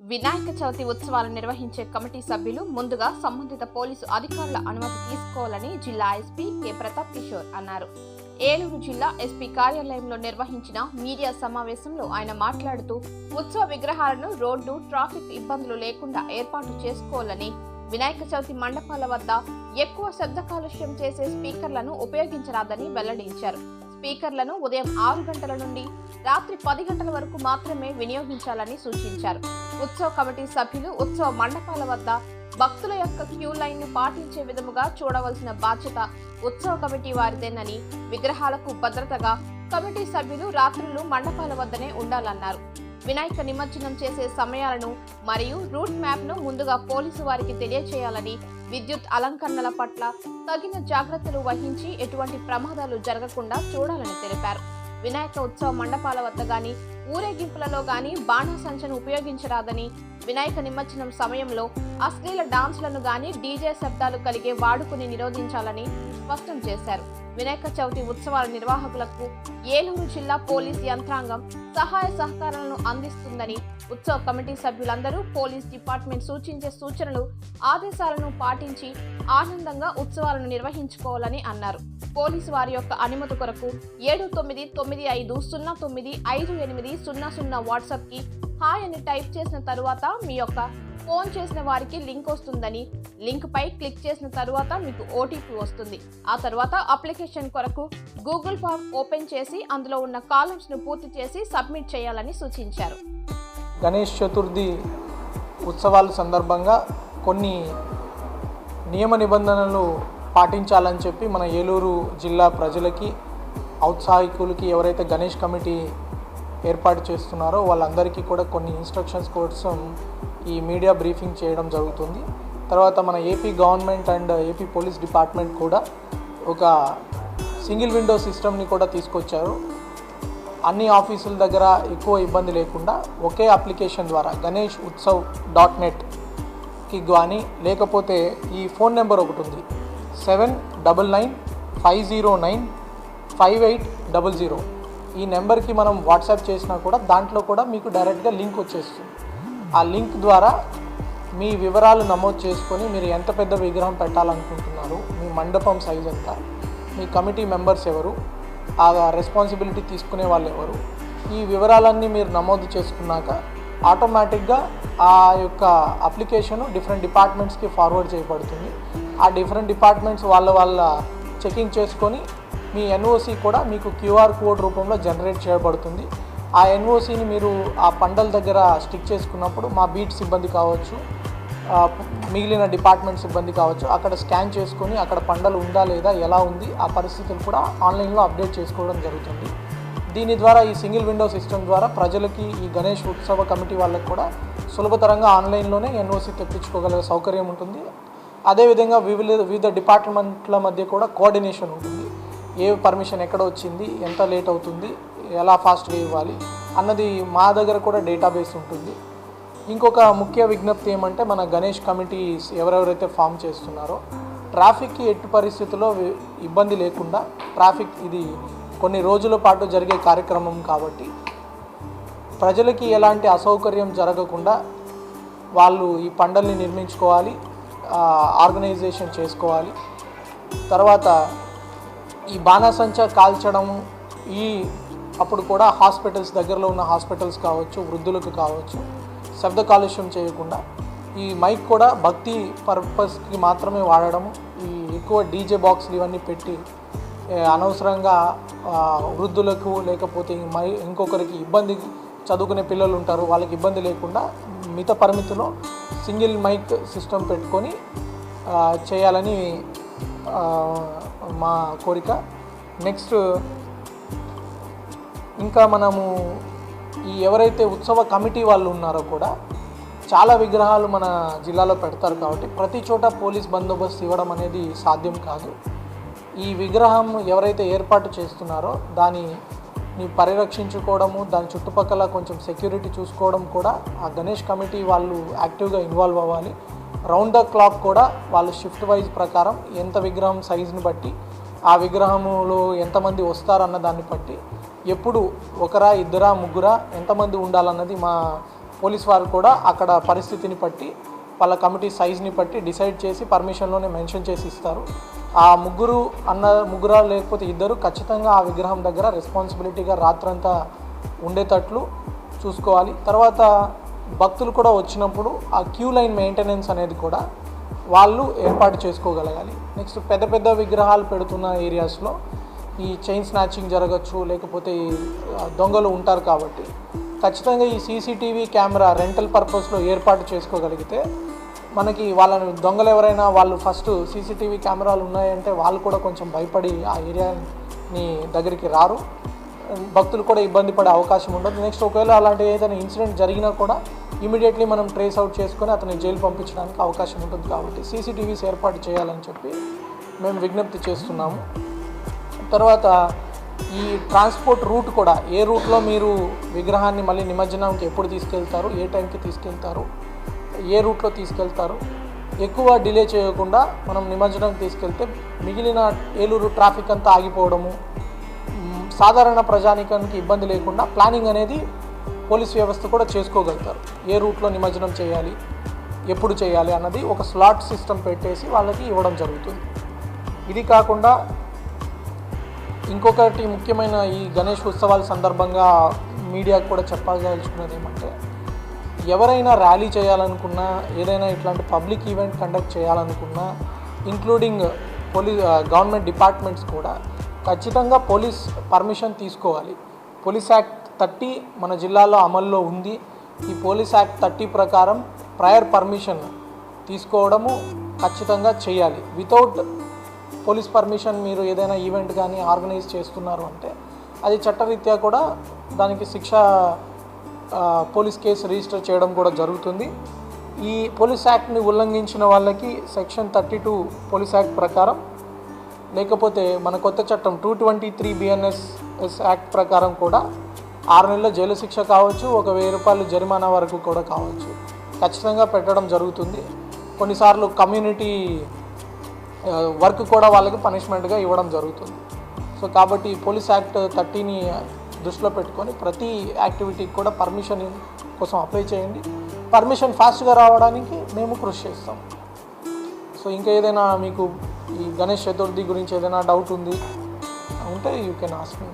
వినాయక చవితి ఉత్సవాలు నిర్వహించే కమిటీ సభ్యులు ముందుగా సంబంధిత పోలీసు అధికారుల అనుమతి తీసుకోవాలని జిల్లా ఎస్పీ కె. ప్రతాప్ కిషోర్ అన్నారు. ఏలూరు జిల్లా ఎస్పీ కార్యాలయంలో నిర్వహించిన మీడియా సమావేశంలో ఆయన మాట్లాడుతూ ఉత్సవ విగ్రహాలను రోడ్డు ట్రాఫిక్ ఇబ్బందులు లేకుండా ఏర్పాటు చేసుకోవాలని వినాయక చవితి మండపాల వద్ద ఎక్కువ శబ్ద కాలుష్యం చేసే స్పీకర్లను ఉపయోగించరాదని వెల్లడించారు. స్పీకర్లను ఉదయం ఆరు గంటల నుండి రాత్రి పది గంటల వరకు మాత్రమే వినియోగించాలని సూచించారు. ఉత్సవ కమిటీ సభ్యులు ఉత్సవ మండపాల వద్ద భక్తుల యొక్క క్యూ లైన్ను పాటించే విధముగా చూడవలసిన బాధ్యత ఉత్సవ కమిటీ వారిదేనని విగ్రహాలకు భద్రతగా కమిటీ సభ్యులు రాత్రులు మండపాల వద్దనే ఉండాలన్నారు. వినాయక నిమజ్జనం చేసే సమయాలను మరియు రూట్ మ్యాప్ను ముందుగా పోలీసు వారికి తెలియచేయాలని విద్యుత్ అలంకరణల పట్ల తగిన జాగ్రత్తలు వహించి ఎటువంటి ప్రమాదాలు జరగకుండా చూడాలని తెలిపారు. వినాయక ఉత్సవ మండపాల వద్ద గాని ఊరేగింపులలో గాని బాణాసంచను ఉపయోగించరాదని వినాయక నిమజ్జనం సమయంలో అశ్లీల డాన్స్లను గాని డీజే శబ్దాలు కలిగే వాడుకుని నిరోధించాలని స్పష్టం చేశారు. వినాయక చవితి ఉత్సవాల నిర్వాహకులకు ఏలూరు జిల్లా పోలీస్ యంత్రాంగం సహాయ సహకారాలను అందిస్తుందని ఉత్సవ కమిటీ సభ్యులందరూ పోలీస్ డిపార్ట్మెంట్ సూచించే సూచనలు ఆదేశాలను పాటించి ఆనందంగా ఉత్సవాలను నిర్వహించుకోవాలని అన్నారు. పోలీసు వారి యొక్క అనుమతి కొరకు ఏడు తొమ్మిది తొమ్మిది ఐదు సున్నా తొమ్మిది ఐదు ఎనిమిది సున్నా సున్నా వాట్సాప్కి హాయ్ అని టైప్ చేసిన తరువాత మీ యొక్క ఫోన్ చేసిన వారికి లింక్ వస్తుందని లింక్ పై క్లిక్ చేసిన తర్వాత మీకు ఓటీపీ వస్తుంది. ఆ తర్వాత అప్లికేషన్ కొరకు గూగుల్ ఫామ్ ఓపెన్ చేసి అందులో ఉన్న కాలమ్స్ను పూర్తి చేసి సబ్మిట్ చేయాలని సూచించారు. గణేష్ చతుర్థి ఉత్సవాల సందర్భంగా కొన్ని నియమ నిబంధనలు పాటించాలని చెప్పి మన ఏలూరు జిల్లా ప్రజలకి ఔత్సాహికులకి ఎవరైతే గణేష్ కమిటీ ఏర్పాటు చేస్తున్నారో వాళ్ళందరికీ కూడా కొన్ని ఇన్స్ట్రక్షన్స్ కోసం ఈ మీడియా బ్రీఫింగ్ చేయడం జరుగుతుంది. తర్వాత మన AP government and AP police department కూడా ఒక సింగిల్ విండో సిస్టమ్ని కూడా తీసుకొచ్చారు. అన్ని ఆఫీసుల దగ్గర ఎక్కువ ఇబ్బంది లేకుండా ఒకే అప్లికేషన్ ద్వారా గణేష్ ఉత్సవ్ డాట్ నెట్కి కానీ లేకపోతే ఈ ఫోన్ నెంబర్ ఒకటి ఉంది. Seven double nine five zero nine five eight double zero. ఈ నెంబర్కి మనం వాట్సాప్ చేసినా కూడా దాంట్లో కూడా మీకు డైరెక్ట్గా లింక్ వచ్చేస్తుంది. ఆ లింక్ ద్వారా మీ వివరాలు నమోదు చేసుకొని మీరు ఎంత పెద్ద విగ్రహం పెట్టాలనుకుంటున్నారు మీ మండపం సైజ్ ఎంత మీ కమిటీ మెంబర్స్ ఎవరు ఆ రెస్పాన్సిబిలిటీ తీసుకునే వాళ్ళు ఎవరు ఈ వివరాలన్నీ మీరు నమోదు చేసుకున్నాక ఆటోమేటిక్గా ఆ యొక్క అప్లికేషన్ డిఫరెంట్ డిపార్ట్మెంట్స్కి ఫార్వర్డ్ చేయబడుతుంది. ఆ డిఫరెంట్ డిపార్ట్మెంట్స్ వాళ్ళ వాళ్ళ చెకింగ్ చేసుకొని మీ ఎన్ఓసి కూడా మీకు క్యూఆర్ కోడ్ రూపంలో జనరేట్ చేయబడుతుంది. ఆ ఎన్ఓసిని మీరు ఆ పండల దగ్గర స్టిక్ చేసుకున్నప్పుడు మా బీట్ సిబ్బంది కావచ్చు మిగిలిన డిపార్ట్మెంట్ సిబ్బంది కావచ్చు అక్కడ స్కాన్ చేసుకొని అక్కడ పండలు ఉందా లేదా ఎలా ఉంది ఆ పరిస్థితులు కూడా ఆన్లైన్లో అప్డేట్ చేసుకోవడం జరుగుతుంది. దీని ద్వారా ఈ సింగిల్ విండో సిస్టమ్ ద్వారా ప్రజలకి ఈ గణేష్ ఉత్సవ కమిటీ వాళ్ళకి కూడా సులభతరంగా ఆన్లైన్లోనే ఎన్ఓసి తెప్పించుకోగల సౌకర్యం ఉంటుంది. అదేవిధంగా వివిధ వివిధ డిపార్ట్మెంట్ల మధ్య కూడా కోఆర్డినేషన్ ఉంటుంది. ఏ పర్మిషన్ ఎక్కడ వచ్చింది ఎంత లేట్ అవుతుంది ఎలా ఫాస్ట్గా ఇవ్వాలి అన్నది మా దగ్గర కూడా డేటాబేస్ ఉంటుంది. ఇంకొక ముఖ్య విజ్ఞప్తి ఏమంటే మన గణేష్ కమిటీస్ ఎవరెవరైతే ఫామ్ చేస్తున్నారో ట్రాఫిక్కి ఎట్టి పరిస్థితుల్లో ఇబ్బంది లేకుండా ట్రాఫిక్ ఇది కొన్ని రోజుల పాటు జరిగే కార్యక్రమం కాబట్టి ప్రజలకి ఎలాంటి అసౌకర్యం జరగకుండా వాళ్ళు ఈ పండల్ని నిర్మించుకోవాలి ఆర్గనైజేషన్ చేసుకోవాలి. తర్వాత ఈ బాణసంచ కాల్చడం ఈ అప్పుడు కూడా హాస్పిటల్స్ దగ్గరలో ఉన్న హాస్పిటల్స్ కావచ్చు వృద్ధులకు కావచ్చు శబ్ద కాలుష్యం చేయకుండా ఈ మైక్ కూడా భక్తి పర్పస్కి మాత్రమే వాడడము ఈ ఎక్కువ డీజే బాక్స్లు ఇవన్నీ పెట్టి అనవసరంగా వృద్ధులకు లేకపోతే మై ఇంకొకరికి ఇబ్బంది చదువుకునే పిల్లలు ఉంటారు వాళ్ళకి ఇబ్బంది లేకుండా మిత పరిమితిలో సింగిల్ మైక్ సిస్టమ్ పెట్టుకొని చేయాలని మా కోరిక. నెక్స్ట్ ఇంకా మనము ఈ ఎవరైతే ఉత్సవ కమిటీ వాళ్ళు ఉన్నారో కూడా చాలా విగ్రహాలు మన జిల్లాలో పెడతారు కాబట్టి ప్రతి చోట పోలీస్ బందోబస్తు ఇవ్వడం అనేది సాధ్యం కాదు. ఈ విగ్రహం ఎవరైతే ఏర్పాటు చేస్తున్నారో దానిని పరిరక్షించుకోవడము దాని చుట్టుపక్కల కొంచెం సెక్యూరిటీ చూసుకోవడం కూడా ఆ గణేష్ కమిటీ వాళ్ళు యాక్టివ్గా ఇన్వాల్వ్ అవ్వాలి. రౌండ్ ద క్లాక్ కూడా వాళ్ళు షిఫ్ట్ వైజ్ ప్రకారం ఎంత విగ్రహం సైజుని బట్టి ఆ విగ్రహములో ఎంతమంది వస్తారన్న దాన్ని బట్టి ఎప్పుడు ఒకరా ఇద్దరా ముగ్గురా ఎంతమంది ఉండాలన్నది మా పోలీస్ వారు కూడా అక్కడ పరిస్థితిని బట్టి వాళ్ళ కమిటీ సైజ్ని బట్టి డిసైడ్ చేసి పర్మిషన్లోనే మెన్షన్ చేసి ఇస్తారు. ఆ ముగ్గురు అన్న ముగ్గురా లేకపోతే ఇద్దరు ఖచ్చితంగా ఆ విగ్రహం దగ్గర రెస్పాన్సిబిలిటీగా రాత్రంతా ఉండేటట్లు చూసుకోవాలి. తర్వాత భక్తులు కూడా వచ్చినప్పుడు ఆ క్యూ లైన్ మెయింటెనెన్స్ అనేది కూడా వాళ్ళు ఏర్పాటు చేసుకోగలగాలి. నెక్స్ట్ పెద్ద పెద్ద విగ్రహాలు పెడుతున్న ఏరియాస్లో ఈ చైన్ స్నాచింగ్ జరగచ్చు లేకపోతే దొంగలు ఉంటారు కాబట్టి. ఖచ్చితంగా ఈ సీసీటీవీ కెమెరా రెంటల్ పర్పస్లో ఏర్పాటు చేసుకోగలిగితే మనకి వాళ్ళని దొంగలు ఎవరైనా వాళ్ళు ఫస్ట్ సీసీటీవీ కెమెరాలు ఉన్నాయంటే వాళ్ళు కూడా కొంచెం భయపడి ఆ ఏరియాని దగ్గరికి రారు. భక్తులు కూడా ఇబ్బంది పడే అవకాశం ఉండదు. నెక్స్ట్ ఒకవేళ అలాంటి ఏదైనా ఇన్సిడెంట్ జరిగినా కూడా ఇమీడియట్లీ మనం ట్రేస్ అవుట్ చేసుకొని అతని జైలు పంపించడానికి అవకాశం ఉంటుంది కాబట్టి సీసీటీవీస్ ఏర్పాటు చేయాలని చెప్పి మేము విజ్ఞప్తి చేస్తున్నాము. తర్వాత ఈ ట్రాన్స్పోర్ట్ రూట్ కూడా ఏ రూట్లో మీరు విగ్రహాన్ని మళ్ళీ నిమజ్జనంకి ఎప్పుడు తీసుకెళ్తారు ఏ టైంకి తీసుకెళ్తారు ఏ రూట్లో తీసుకెళ్తారు ఎక్కువ డిలే చేయకుండా మనం నిమజ్జనంకి తీసుకెళ్తే మిగిలిన ఏలూరు ట్రాఫిక్ అంతా ఆగిపోవడము సాధారణ ప్రజానికానికి ఇబ్బంది లేకుండా ప్లానింగ్ అనేది పోలీస్ వ్యవస్థ కూడా చేసుకోగలుగుతారు. ఏ రూట్లో నిమజ్జనం చేయాలి ఎప్పుడు చేయాలి అన్నది ఒక స్లాట్ సిస్టమ్ పెట్టేసి వాళ్ళకి ఇవ్వడం జరుగుతుంది. ఇది కాకుండా ఇంకొకటి ముఖ్యమైన ఈ గణేష్ ఉత్సవాల సందర్భంగా మీడియాకు కూడా చెప్పదలుచుకున్నది ఏమంటే ఎవరైనా ర్యాలీ చేయాలనుకున్నా ఏదైనా ఇట్లాంటి పబ్లిక్ ఈవెంట్ కండక్ట్ చేయాలనుకున్నా ఇంక్లూడింగ్ పోలీ గవర్నమెంట్ డిపార్ట్మెంట్స్ కూడా ఖచ్చితంగా పోలీస్ పర్మిషన్ తీసుకోవాలి. పోలీస్ యాక్ట్ థర్టీ మన జిల్లాలో అమల్లో ఉంది. ఈ పోలీస్ యాక్ట్ థర్టీ ప్రకారం ప్రయర్ పర్మిషన్ తీసుకోవడము ఖచ్చితంగా చేయాలి. వితౌట్ పోలీస్ పర్మిషన్ మీరు ఏదైనా ఈవెంట్ కానీ ఆర్గనైజ్ చేస్తున్నారు అంటే అది చట్టరీత్యా కూడా దానికి శిక్ష పోలీస్ కేసు రిజిస్టర్ చేయడం కూడా జరుగుతుంది. ఈ పోలీస్ యాక్ట్ని ఉల్లంఘించిన వాళ్ళకి section thirty two police act ప్రకారం లేకపోతే మన కొత్త చట్టం two twenty three BNS S act ప్రకారం కూడా ఆరు నెలల జైలు శిక్ష కావచ్చు ఒక వెయ్యి రూపాయలు జరిమానా వరకు కూడా కావచ్చు. ఖచ్చితంగా పెట్టడం జరుగుతుంది. కొన్నిసార్లు కమ్యూనిటీ వర్క్ కూడా వాళ్ళకి పనిష్మెంట్గా ఇవ్వడం జరుగుతుంది. సో కాబట్టి పోలీస్ యాక్ట్ థర్టీని దృష్టిలో పెట్టుకొని ప్రతి యాక్టివిటీకి కూడా పర్మిషన్ కోసం అప్లై చేయండి. పర్మిషన్ ఫాస్ట్గా రావడానికి మేము కృషి చేస్తాం. సో ఇంకా ఏదైనా మీకు ఈ గణేష్ చతుర్థి గురించి ఏదైనా డౌట్ ఉంది ఉంటే యూ కెన్ ఆస్క్ మీ